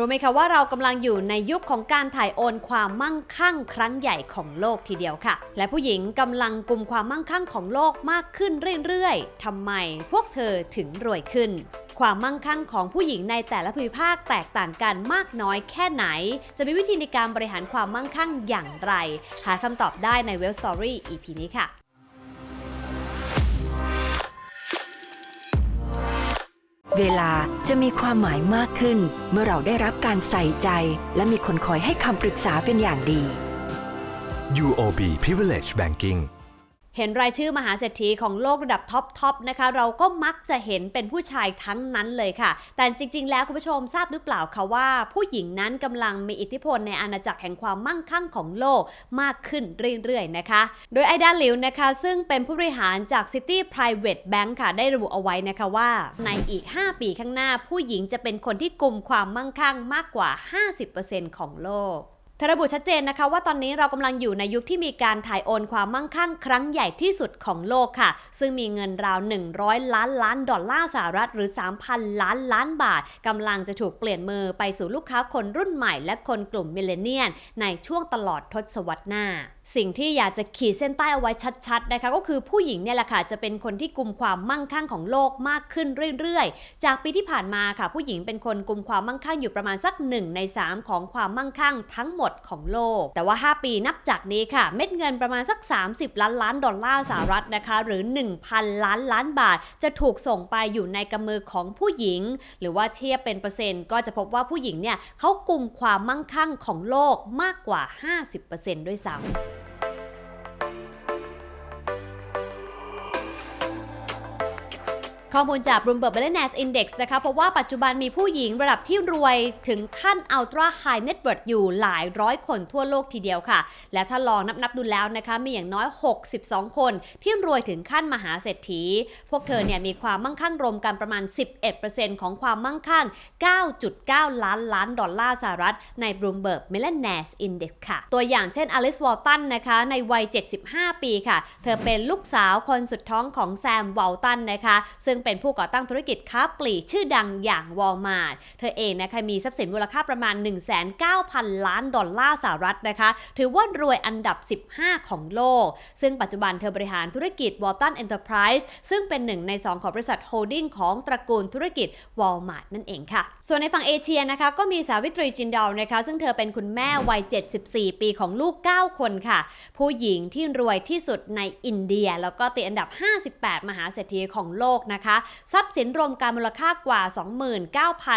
รู้ไหมคะว่าเรากำลังอยู่ในยุคของการถ่ายโอนความมั่งคั่งครั้งใหญ่ของโลกทีเดียวค่ะ และผู้หญิงกำลังกลุ่มความมั่งคั่งของโลกมากขึ้นเรื่อยๆทำไมพวกเธอถึงรวยขึ้น ความมั่งคั่งของผู้หญิงในแต่ละภูมิภาคแตกต่างกันมากน้อยแค่ไหน จะมีวิธีในการบริหารความมั่งคั่งอย่างไร หาคำตอบได้ในเวลสตอรี่ EP นี้ค่ะ เวลาจะมีความหมายมากขึ้น เมื่อเราได้รับการใส่ใจ และมีคนคอยให้คำปรึกษาเป็นอย่างดี UOB Privilege Banking เห็นรายชื่อมหาเศรษฐีของโลกระดับท็อปทอปนะคะ เราก็มักจะเห็นเป็นผู้ชายทั้งนั้นเลยค่ะ แต่จริง ๆ แล้วคุณผู้ชมทราบหรือเปล่าคะว่า ผู้หญิงนั้นกำลังมีอิทธิพลในอาณาจักรแห่งความมั่งคั่งของโลกมากขึ้นเรื่อย ๆ นะคะ โดยไอดาหลิวนะคะ ซึ่งเป็นผู้บริหารจาก City Private Bank ค่ะ ได้ระบุเอาไว้นะคะว่า ในอีก 5 ปีข้างหน้า ผู้หญิงจะเป็นคนที่กลุ่มความมั่งคั่งมากกว่า 50%ของโลก ธอระบุชัดเจนนะคะว่าตอนนี้เรากำลังอยู่ในยุคที่มีการถ่ายโอนความมั่งคั่งครั้งใหญ่ที่สุดของโลกค่ะ ซึ่งมีเงินราว 100 ล้านล้านดอลลาร์สหรัฐหรือ 3,000 ล้านล้านบาทกำลังจะถูกเปลี่ยนมือไปสู่ลูกค้าคนรุ่นใหม่ และคนกลุ่มมิเลเนียนในช่วงตลอดทศวรรษหน้า สิ่งที่อยากจะขีดเส้นใต้เอาไว้ชัดๆนะคะก็คือผู้หญิงเนี่ยแหละค่ะจะเป็นคนที่กลุ่มความมั่งคั่งของโลกมากขึ้นเรื่อยๆ จากปีที่ผ่านมาค่ะ ผู้หญิงเป็นคนกลุ่มความมั่งคั่งอยู่ประมาณสัก 1 ใน 3 ของความมั่งคั่งทั้งหมดของโลก แต่ว่า 5 ปีนับจากนี้ค่ะ เม็ดเงินประมาณสัก 30 ล้านล้านดอลลาร์สหรัฐนะคะหรือ 1,000 ล้านล้านบาท จะถูกส่งไปอยู่ในกำมือของผู้หญิง หรือว่าเทียบเป็นเปอร์เซ็นต์ก็จะพบว่าผู้หญิงเนี่ยเขากลุ่มความมั่งคั่งของโลกมากกว่า 50%ด้วยซ้ำ ข้อมูลจาก Bloomberg Billionaires Index นะคะเพราะว่าปัจจุบันมีผู้หญิงระดับที่รวยถึงขั้น Ultra High Net Worth อยู่หลายร้อยคนทั่วโลกทีเดียวค่ะ และถ้าลองนับนับๆดูแล้วนะคะมีอย่างน้อย 62 คนที่รวยถึงขั้นมหาเศรษฐี พวกเธอเนี่ยมีความมั่งคั่งรวมกันประมาณ 11%ของความมั่งคั่ง 9.9 ล้านล้านดอลลาร์สหรัฐใน Bloomberg Millionaires Index ค่ะ ตัวอย่างเช่นอลิสวอลตันนะคะในวัย 75 ปีค่ะ เธอเป็นลูกสาวคนสุดท้องของแซมวอลตันนะคะ ซึ่งเป็นผู้ก่อตั้งธุรกิจค้าปลีกชื่อดังอย่างวอลมาร์ทเธอเองนะคะมีทรัพย์สินมูลค่าประมาณ 19,000 ล้านดอลลาร์สหรัฐนะคะ ถือว่ารวยอันดับ 15 ของโลก ซึ่งปัจจุบันเธอบริหารธุรกิจ Walton Enterprise ซึ่งเป็นหนึ่งใน 2 ของบริษัทโฮลดิ้งของตระกูลธุรกิจ Walmart นั่นเองค่ะ ส่วนในฝั่งเอเชียนะคะก็มีสาวิตรีจินดาลนะคะซึ่งเธอเป็นคุณแม่วัย 74 ปีของลูก 9 คนค่ะ ผู้หญิงที่รวยที่สุดในอินเดีย แล้วก็ติดอันดับ 58 มหาเศรษฐีของโลกนะคะทรัพย์สินรวมการมูลค่ากว่า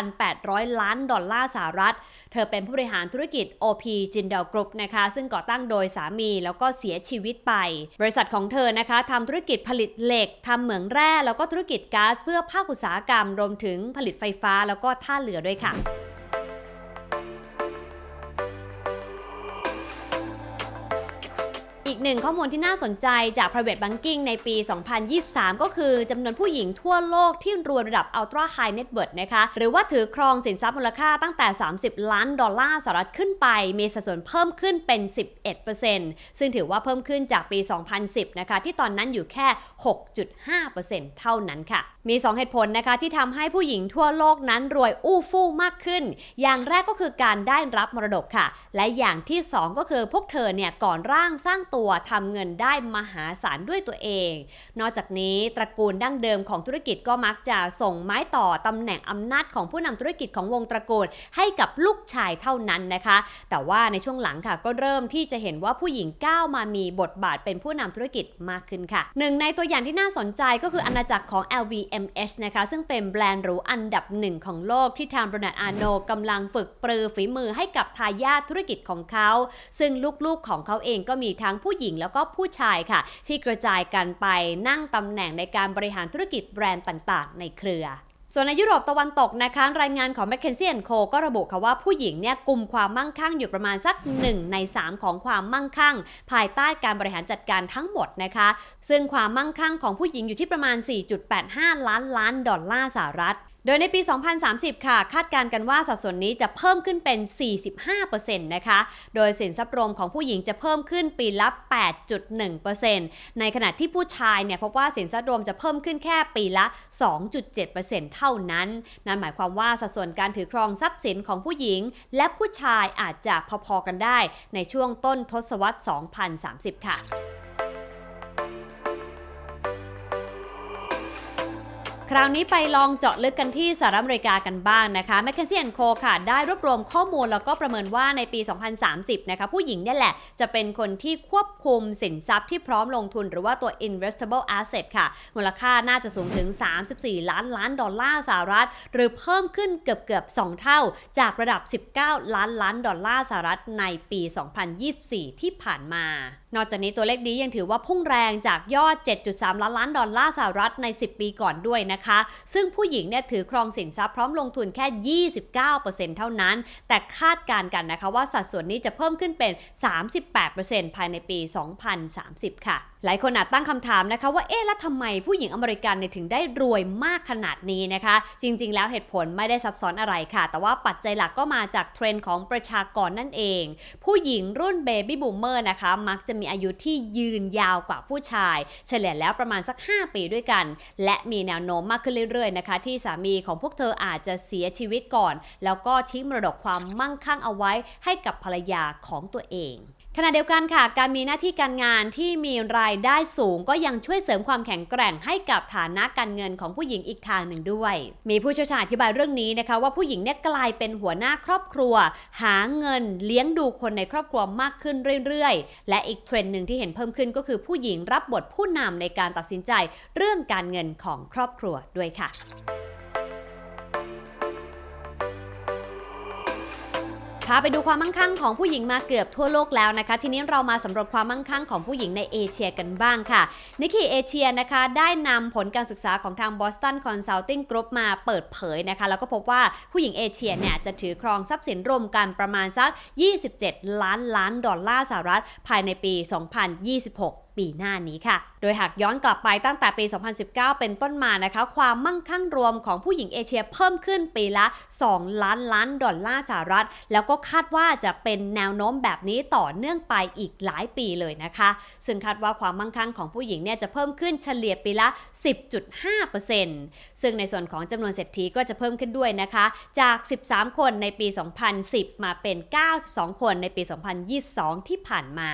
29,800 ล้านดอลลาร์สหรัฐ เธอเป็นผู้บริหารธุรกิจ OP Jindal Group นะคะซึ่งก่อตั้งโดยสามีแล้วก็เสียชีวิตไป บริษัทของเธอนะคะทำธุรกิจผลิตเหล็กทำเหมืองแร่แล้วก็ธุรกิจก๊าซเพื่อภาคอุตสาหกรรมรวมถึงผลิตไฟฟ้าแล้วก็ท่าเรือด้วยค่ะ หนึ่งข้อมูลที่น่าสนใจจาก private banking ในปี 2023 ก็คือจำนวนผู้หญิงทั่วโลกที่รวยระดับ ultra high net worth นะคะ หรือว่าถือครองสินทรัพย์มูลค่าตั้งแต่ 30 ล้านดอลลาร์สหรัฐขึ้นไป มีสัดส่วนเพิ่มขึ้นเป็น 11%ซึ่งถือว่าเพิ่มขึ้นจากปี 2010 นะคะ ที่ตอนนั้นอยู่แค่ 6.5%เท่านั้นค่ะ มี 2 เหตุผลนะคะที่ทำให้ผู้หญิงทั่วโลกนั้นรวยอู้ฟู่มากขึ้น อย่างแรกก็คือการได้รับมรดกค่ะ และอย่างที่ 2 ก็คือพวกเธอเนี่ยก่อนร่างสร้างตัวทำเงินได้มหาศาลด้วยตัวเอง นอกจากนี้ตระกูลดั้งเดิมของธุรกิจก็มักจะส่งไม้ต่อตำแหน่งอำนาจของผู้นำธุรกิจของวงตระกูลให้กับลูกชายเท่านั้นนะคะ แต่ว่าในช่วงหลังค่ะก็เริ่มที่จะเห็นว่าผู้หญิงก้าวมามีบทบาทเป็นผู้นำธุรกิจมากขึ้นค่ะหนึ่งในตัวอย่างที่น่าสนใจก็คืออาณาจักรของ LVMH นะคะซึ่งเป็นแบรนด์หรูอันดับหนึ่งของโลกที่ทางบรนัดอาโนกำลังฝึกปรือฝีมือให้กับทายาทธุรกิจของเขา ซึ่งลูกๆของเขาเองก็มีทั้งผูู้้หญิงแล้วก็ผู้ชายค่ะ ที่กระจายกันไปนั่งตำแหน่งในการบริหารธุรกิจแบรนด์ต่างๆ ในเครือส่วนในยุโรปตะวันตกนะคะ รายงานของ McKinsey Co ก็ระบุค่ะว่าผู้หญิงเนี่ยกลุ่มความมั่งคั่งอยู่ประมาณสัก 1 ใน 3 ของความมั่งคั่ง ภายใต้การบริหารจัดการทั้งหมดนะคะ ซึ่งความมั่งคั่งของผู้หญิงอยู่ที่ประมาณ 4.85 ล้านล้านดอลลาร์สหรัฐ โดยในปี 2030 ค่ะ คาดการณ์กันว่าสัดส่วนนี้จะเพิ่มขึ้นเป็น 45%นะคะ โดยสินทรัพย์รวมของผู้หญิงจะเพิ่มขึ้นปีละ 8.1%ในขณะที่ผู้ชายเนี่ยพบว่าสินทรัพย์รวมจะเพิ่มขึ้นแค่ปีละ 2.7%เท่านั้น นั่นหมายความว่าสัดส่วนการถือครองทรัพย์สินของผู้หญิง และผู้ชายอาจจะพอๆกันได้ในช่วงต้นทศวรรษ 2030 ค่ะ คราวนี้ไปลองเจาะลึกกันที่สหรัฐอเมริกากันบ้างนะคะ m c k เคนซี่ Co ค่ะ ได้รวบรวมข้อมูลแล้วก็ประเมินว่าในปี 2030 นะคะ ผู้หญิงนี่แหละจะเป็นคนที่ควบคุมสินทรัพย์ที่พร้อมลงทุนหรือว่าตัว investable asset ค่ะ มูลค่าน่าจะสูงถึง 34 ล้านล้านดอลลาร์สหรัฐ หรือเพิ่มขึ้นเกือบเกือบ2 เท่า จากระดับ 19 ล้านล้านดอลลาร์สหรัฐในปี 2024 ที่ผ่านมา นอกจากนี้ตัวเลขนี้ยังถือว่าพุ่งแรงจากยอด 7.3 ล้านล้านดอลลาร์สหรัฐใน 10 ปีก่อนด้วยนะคะซึ่งผู้หญิงเนี่ยถือครองสินทรัพย์พร้อมลงทุนแค่ 29%เท่านั้น แต่คาดการณ์กันนะคะว่าสัดส่วนนี้จะเพิ่มขึ้นเป็น 38%ภายในปี 2030 ค่ะ หลายคนอาจตั้งคำถามนะคะว่าเอ๊ะแล้วทำไมผู้หญิงอเมริกันเนี่ยถึงได้รวยมากขนาดนี้นะคะ จริง ๆ แล้วเหตุผลไม่ได้ซับซ้อนอะไรค่ะ แต่ว่าปัจจัยหลักก็มาจากเทรนด์ของประชากรนั่นเอง ผู้หญิงรุ่นเบบี้บูมเมอร์นะคะ มักจะมีอายุที่ยืนยาวกว่าผู้ชาย เฉลี่ยแล้วประมาณสัก 5 ปีด้วยกัน และมีแนวโน้มมากขึ้นเรื่อยๆนะคะ ที่สามีของพวกเธออาจจะเสียชีวิตก่อน แล้วก็ทิ้งมรดกความมั่งคั่งเอาไว้ให้กับภรรยาของตัวเอง ขณะเดียวกันค่ะ การมีหน้าที่การงานที่มีรายได้สูง ก็ยังช่วยเสริมความแข็งแกร่งให้กับฐานะการเงินของผู้หญิงอีกทางหนึ่งด้วย มีผู้เชี่ยวชาญอธิบายเรื่องนี้นะคะ ว่าผู้หญิงเนี่ยกลายเป็นหัวหน้าครอบครัว หาเงินเลี้ยงดูคนในครอบครัวมากขึ้นเรื่อยๆ และอีกเทรนด์หนึ่งที่เห็นเพิ่มขึ้นก็คือผู้หญิงรับบทผู้นำในการตัดสินใจ เรื่องการเงินของครอบครัวด้วยค่ะาไปดูความมั่งคั่งของผู้หญิงมาเกือบทั่วโลกแล้วนะคะ ทีนี้เรามาสำรวจความมั่งคั่งของผู้หญิงในเอเชียกันบ้างค่ะนิก k เอเชียนะคะได้นำผลการศึกษาของทาง Boston Consulting Group มาเปิดเผยนะคะ แล้วก็พบว่าผู้หญิงเอเชียเนี่ยจะถือครองทรัพย์สินรวมกันประมาณสัก 27 ล้านล้านดอลลาร์สหรัฐภายในปี 2026ปีหน้านี้ค่ะ โดยหากย้อนกลับไปตั้งแต่ปี 2019 เป็นต้นมานะคะ ความมั่งคั่งรวมของผู้หญิงเอเชียเพิ่มขึ้นปีละ 2 ล้านล้านดอลลาร์สหรัฐ แล้วก็คาดว่าจะเป็นแนวโน้มแบบนี้ต่อเนื่องไปอีกหลายปีเลยนะคะ ซึ่งคาดว่าความมั่งคั่งของผู้หญิงเนี่ยจะเพิ่มขึ้นเฉลี่ยปีละ 10.5%ซึ่งในส่วนของจำนวนเศรษฐีก็จะเพิ่มขึ้นด้วยนะคะ จาก 13 คนในปี 2010 มาเป็น 92 คนในปี 2022 ที่ผ่านมา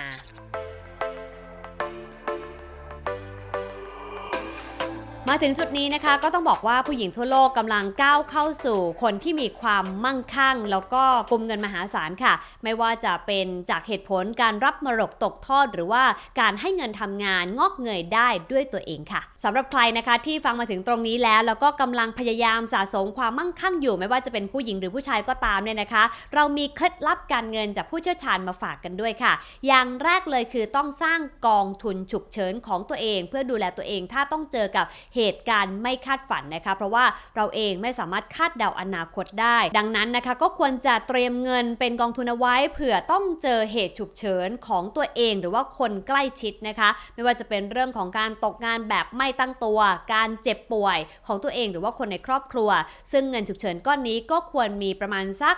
มาถึงจุดนี้นะคะก็ต้องบอกว่าผู้หญิงทั่วโลกกำลังก้าวเข้าสู่คนที่มีความมั่งคั่ง แล้วก็กุมเงินมหาศาลค่ะ ไม่ว่าจะเป็นจากเหตุผลการรับมรดกตกทอด หรือว่าการให้เงินทำงานงอกเงยได้ด้วยตัวเองค่ะสำหรับใครนะคะที่ฟังมาถึงตรงนี้แล้ว แล้วก็กำลังพยายามสะสมความมั่งคั่งอยู่ ไม่ว่าจะเป็นผู้หญิงหรือผู้ชายก็ตามเนี่ยนะคะ เรามีเคล็ดลับการเงินจากผู้เชี่ยวชาญมาฝากกันด้วยค่ะ อย่างแรกเลยคือต้องสร้างกองทุนฉุกเฉินของตัวเอง เพื่อดูแลตัวเองถ้าต้องเจอกับเหตุการณ์ไม่คาดฝันนะคะ เพราะว่าเราเองไม่สามารถคาดเดาอนาคตได้ ดังนั้นนะคะก็ควรจะเตรียมเงินเป็นกองทุนเอาไว้เผื่อต้องเจอเหตุฉุกเฉินของตัวเองหรือว่าคนใกล้ชิดนะคะ ไม่ว่าจะเป็นเรื่องของการตกงานแบบไม่ตั้งตัว การเจ็บป่วยของตัวเองหรือว่าคนในครอบครัว ซึ่งเงินฉุกเฉินก้อนนี้ก็ควรมีประมาณสัก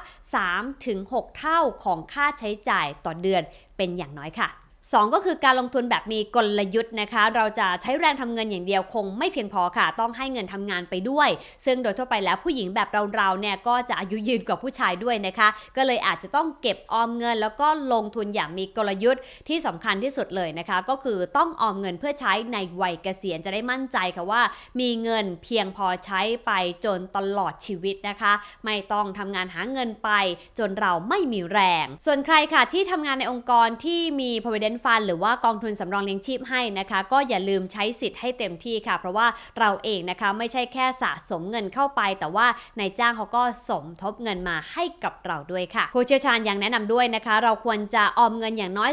3-6 เท่าของค่าใช้จ่ายต่อเดือนเป็นอย่างน้อยค่ะ 2 ก็คือการลงทุนแบบมีกลยุทธ์นะคะ เราจะใช้แรงทำเงินอย่างเดียวคงไม่เพียงพอค่ะ ต้องให้เงินทำงานไปด้วย ซึ่งโดยทั่วไปแล้วผู้หญิงแบบเราๆเนี่ยก็จะอายุยืนกว่าผู้ชายด้วยนะคะ ก็เลยอาจจะต้องเก็บออมเงิน แล้วก็ลงทุนอย่างมีกลยุทธ์ที่สำคัญที่สุดเลยนะคะ ก็คือต้องออมเงินเพื่อใช้ในวัยเกษียณจะได้มั่นใจค่ะว่า มีเงินเพียงพอใช้ไปจนตลอดชีวิตนะคะ ไม่ต้องทำงานหาเงินไป จนเราไม่มีแรง ส่วนใครค่ะที่ทำงานในองค์กรที่มี provident fund หรือว่ากองทุนสำรองเลี้ยงชีพให้นะคะ ก็อย่าลืมใช้สิทธิ์ให้เต็มที่ค่ะ เพราะว่าเราเองนะคะไม่ใช่แค่สะสมเงินเข้าไป แต่ว่านายจ้างเขาก็สมทบเงินมาให้กับเราด้วยค่ะผู้เชี่ยวชาญยังแนะนำด้วยนะคะ เราควรจะออมเงินอย่างน้อย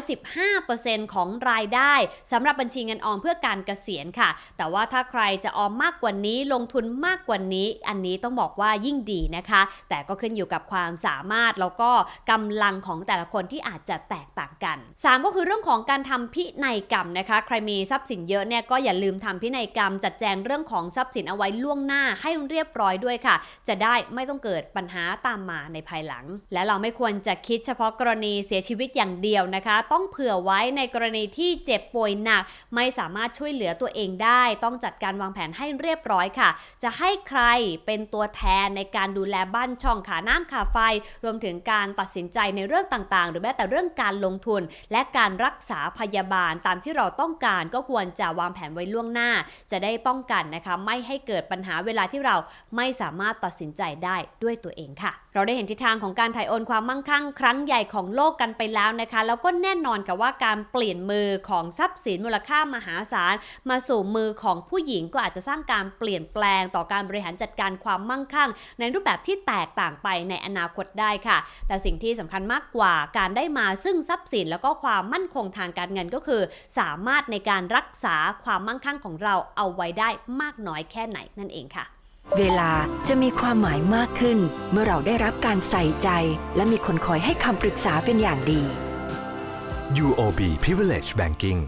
15%ของรายได้สำหรับบัญชีเงินออมเพื่อการเกษียณค่ะ แต่ว่าถ้าใครจะออมมากกว่านี้ลงทุนมากกว่านี้ อันนี้ต้องบอกว่ายิ่งดีนะคะ แต่ก็ขึ้นอยู่กับความสามารถแล้วก็กำลังของแต่ละคนที่อาจจะแตกต่างกัน 3 ก็คือเรื่องของการทำพินัยกรรมนะคะ ใครมีทรัพย์สินเยอะเนี่ยก็อย่าลืมทำพินัยกรรม จัดแจงเรื่องของทรัพย์สินเอาไว้ล่วงหน้าให้เรียบร้อยด้วยค่ะ จะได้ไม่ต้องเกิดปัญหาตามมาในภายหลัง และเราไม่ควรจะคิดเฉพาะกรณีเสียชีวิตอย่างเดียวนะคะ ต้องเผื่อไว้ในกรณีที่เจ็บป่วยหนัก ไม่สามารถช่วยเหลือตัวเองได้ ต้องจัดการวางแผนให้เรียบร้อยค่ะ จะให้ใครเป็นตัวแทนในการดูแลบ้านช่องขาน้ำขาไฟ รวมถึงการตัดสินใจในเรื่องต่างๆ หรือแม้แต่เรื่องการลงทุน และการรักกษาพยาบาลตามที่เราต้องการก็ควรจะวางแผนไว้ล่วงหน้า จะได้ป้องกันนะคะ ไม่ให้เกิดปัญหาเวลาที่เราไม่สามารถตัดสินใจได้ด้วยตัวเองค่ะ เราได้เห็นทิศทางของการถ่ายโอนความมั่งคั่ง ครั้งใหญ่ของโลกกันไปแล้วนะคะ แล้วก็แน่นอนค่ะว่าการเปลี่ยนมือของทรัพย์สินมูลค่ามหาศาล มาสู่มือของผู้หญิงก็อาจจะสร้างการเปลี่ยนแปลงต่อการบริหารจัดการความมั่งคั่ง ในรูปแบบที่แตกต่างไปในอนาคตได้ค่ะ แต่สิ่งที่สำคัญมากกว่าการได้มาซึ่งทรัพย์สินแล้วก็ความมั่นคงงทางการเงินก็คือ สามารถในการรักษาความมั่งคั่งของเราเอาไว้ได้มากน้อยแค่ไหนนั่นเองค่ะ เวลาจะมีความหมายมากขึ้น เมื่อเราได้รับการใส่ใจ และมีคนคอยให้คำปรึกษาเป็นอย่างดี UOB Privilege Banking